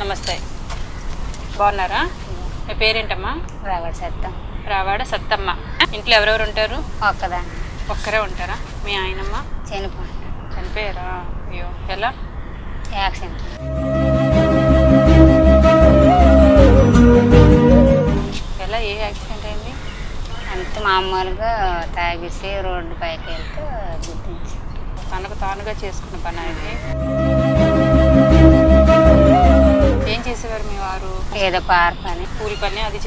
నమస్తే. బాగున్నారా? మీ పేరేంటమ్మా? రావడ చేస్తాం రావాడ సత్తమ్మ. ఇంట్లో ఎవరెవరు ఉంటారు? ఒక్కదాన్ని. ఒక్కరే ఉంటారా? మీ ఆయనమ్మ? చనిపోయింది చనిపోయారా? అయ్యో ఎలా? యాక్సిడెంట్. ఎలా ఏ యాక్సిడెంట్ అయింది? అంత మామూలుగా తాగేసి రోడ్డు పైకి వెళ్తే గుర్తించి తనకు తానుగా చేసుకున్న పని అయితే చేసేవారు మీ వారు? ఏదో పార్క్ అని. కూలి పని అది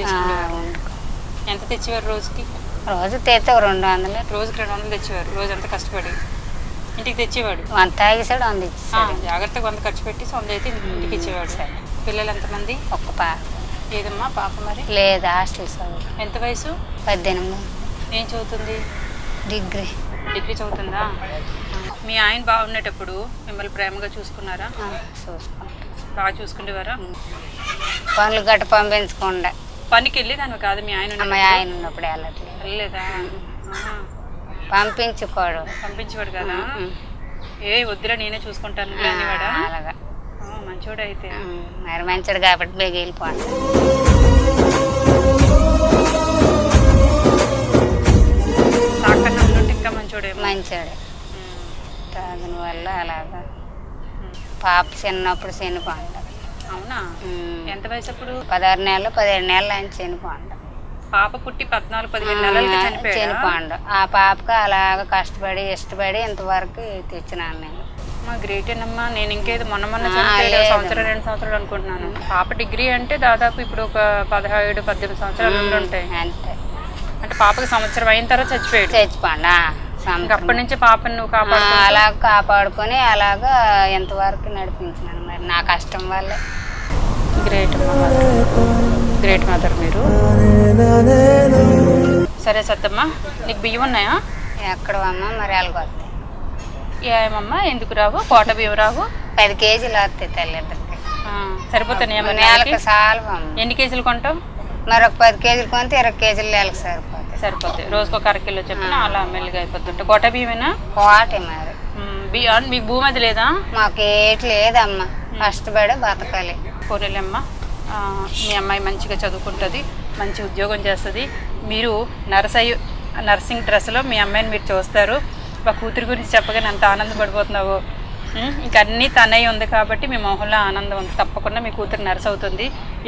ఉంది. ఎంత తెచ్చేవారు రోజుకి? రోజు ఒక రెండు వందలు. రోజుకి రెండు వందలు తెచ్చేవారు. రోజు అంతా కష్టపడి. ఇంటికి తెచ్చేవాడు? వంద తాగేసాడు వంద ఇచ్చేసాడు. జాగ్రత్తగా వంద ఖర్చు పెట్టి సొంత అయితే ఇంటికి ఇచ్చేవాడు. సరే. పిల్లలు ఎంతమంది? ఒక్క పార్క్ ఏదమ్మా పాప మరి? లేదు హాస్టల్ చదువు. ఎంత వయసు? పద్దెనిమిది. ఏం చదువుతుంది? డిగ్రీ. డిగ్రీ చదువుతుందా? మీ ఆయన బాగుండేటప్పుడు మిమ్మల్ని ప్రేమగా చూసుకున్నారా? చూసుకుంటాం బాగా చూసుకునేవారా పనులు గట్ట పంపించకుండా. పనికి వెళ్ళేదాన్ని కాదు మీ ఆయన ఉన్నప్పుడు? ఆయన ఉన్నప్పుడు వెళ్ళట్లేదు. వెళ్ళలేదా. పంపించుకోడు. పంపించేవాడు కదా. ఏ వద్దురా నేనే చూసుకుంటాను అలాగా. మంచోడు అయితే. మరి మంచిది కాబట్టి బేగ వెళ్ళిపోండి తాకన్నా ఉండుంటే ఇంకా మంచోడే. ఉమ్. తాగిన వల్ల అలాగా. పాప చిన్నప్పుడు చనిపోండి అవునా? ఎంత వయసు అప్పుడు? పదహారు నెలలు పదిహేడు నెలలు ఆయన చనిపోండి పాప పుట్టి పద్నాలుగు పదిహేను చనిపోయాడు? చనిపోండి ఆ పాపకు అలాగ కష్టపడి ఇష్టపడి ఇంతవరకు తెచ్చినాను నేను. మా గ్రేట్ ఏనమ్మా నేను ఇంకేదో మొన్న మొన్న. సంవత్సరం రెండు సంవత్సరాలు అనుకుంటున్నాను. పాప డిగ్రీ అంటే దాదాపు ఇప్పుడు ఒక పదహారు పద్దెనిమిది సంవత్సరాలు ఉంటాయి అంటే పాపకి సంవత్సరం అయిన తర్వాత చచ్చిపోయాడు. చచ్చిపోండి. అప్పటి నుంచి పాపని నువ్వు కాపాడు అలా కాపాడుకొని అలాగా ఎంతవరకు నడిపించినాను మరి. నా కష్టం వల్లే. గ్రేట్ గ్రేట్ మదర్ మీరు. సరే సత్తమ్మా నీకు బియ్యం ఉన్నాయా? ఎక్కడ అమ్మ మరి అలాగొస్తాయి ఏమమ్మా ఎందుకు రావు? కోట బియ్యం రావు? పది కేజీలు వస్తాయి తల్లిదండ్రులకి ఆ, సరిపోతాయి ఎన్ని కేజీలు కొంటావు? మరి ఒక పది కేజీలు కొంటే ఇరవై కేజీలు నెలకు సరిపోతాయి. సరిపోతాయి. రోజుకు ఒక అర కిలో చెప్పిన అలా మెల్లిగా అయిపోతుంటాయి కోట బియ్యమేనా? కోటే మరి. బియ్యం మీకు భూమి అది లేదా? మాకు ఏటి లేదమ్మా. కష్టపడి బతకాలి. పోనీలమ్మ. మీ అమ్మాయి మంచిగా చదువుకుంటుంది మంచి ఉద్యోగం చేస్తుంది. మీరు నర్సయ్య నర్సింగ్ డ్రెస్లో మీ అమ్మాయిని మీరు చూస్తారు. మా కూతురు గురించి చెప్పగానే ఎంత ఆనందపడిపోతున్నావు? ఇంక అన్నీ తనయ్య ఉంది కాబట్టి మీ మొహంలో ఆనందం ఉంది. తప్పకుండా మీ కూతురు నర్స్ అవుతుంది.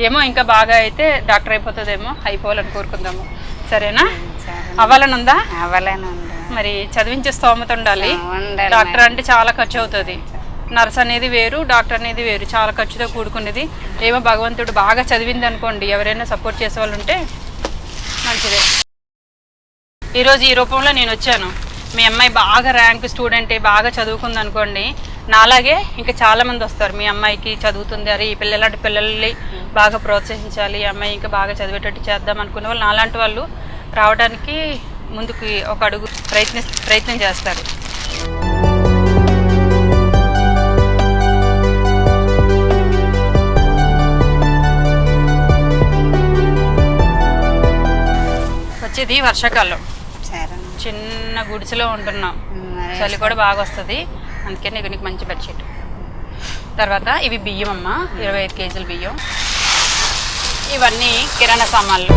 ఏమో ఇంకా బాగా అయితే డాక్టర్ అయిపోతుందేమో అయిపోవాలని కోరుకుందాము. సరేనా? సరే అవ్వాలని ఉందా అవ్వలేను. మరి చదివించే స్తోమత ఉండాలి. డాక్టర్ అంటే చాలా ఖర్చు అవుతుంది నర్స్ అనేది వేరు డాక్టర్ అనేది వేరు. చాలా ఖర్చుతో కూడుకున్నది. ఏమో భగవంతుడు బాగా చదివింది అనుకోండి ఎవరైనా సపోర్ట్ చేసే వాళ్ళు ఉంటే మంచిదే. ఈరోజు ఈ రూపంలో నేను వచ్చాను. మీ అమ్మాయి బాగా ర్యాంక్ స్టూడెంటే బాగా చదువుకుంది అనుకోండి నాలాగే ఇంకా చాలా మంది వస్తారు. మీ అమ్మాయికి చదువుతుంది అరే ఈ పిల్లలు లాంటి పిల్లల్ని బాగా ప్రోత్సహించాలి ఈ అమ్మాయి ఇంకా బాగా చదివేటట్టు చేద్దాం అనుకునే వాళ్ళు నాలాంటి వాళ్ళు రావడానికి ముందుకు ఒక అడుగు ప్రయత్ని ప్రయత్నం చేస్తారు. వచ్చేది వర్షాకాలం. చిన్న గుడిసెలో ఉంటున్నాం. చలి కూడా బాగా వస్తుంది. అందుకే నీకు నీకు మంచి బెడ్షీట్ తర్వాత ఇవి బియ్యం అమ్మ ఇరవై ఐదు కేజీల బియ్యం. ఇవన్నీ కిరాణా సామాన్లు.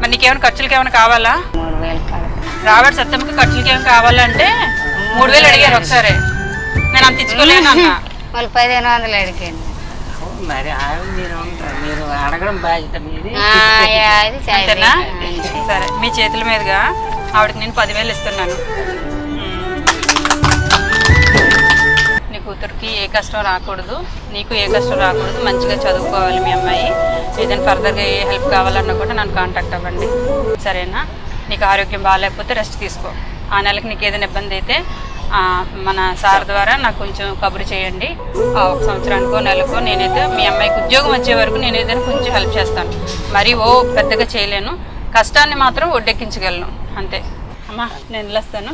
మరి నీకేమైనా ఖర్చులకి ఏమైనా కావాలా? మూడు వేలు కడతాను రాబడి సత్యంకి ఖర్చులకి ఏమైనా కావాలంటే మూడు వేలు అడిగారు ఒకసారి. నేను అంత ఇచ్చుకోలేను అన్న మళ్ళీ పదిహేను వందలు అడిగాను మరి అడగడం బాధ్యత మీది. సరే. మీ చేతుల మీదుగా ఆవిడకి నేను పదివేలు ఇస్తున్నాను. నీ కూతురికి ఏ కష్టం రాకూడదు నీకు ఏ కష్టం రాకూడదు మంచిగా చదువుకోవాలి మీ అమ్మాయి. ఏదైనా ఫర్దర్గా ఏ హెల్ప్ కావాలన్నా కూడా నన్ను కాంటాక్ట్ అవ్వండి. సరేనా? నీకు ఆరోగ్యం బాగాలేకపోతే రెస్ట్ తీసుకో. ఆ నెలకి నీకు ఏదైనా ఇబ్బంది అయితే మన సార్ ద్వారా నాకు కొంచెం కబురు చేయండి. ఆ, ఒక సంవత్సరానికో నెలకో నేనైతే మీ అమ్మాయికి ఉద్యోగం వచ్చే వరకు నేను ఏదైనా కొంచెం హెల్ప్ చేస్తాను. మరి ఓ పెద్దగా చేయలేను. కష్టాన్ని మాత్రం ఒడ్డెక్కించగలను. అంతే. అమ్మా నేను వెళ్ళొస్తాను.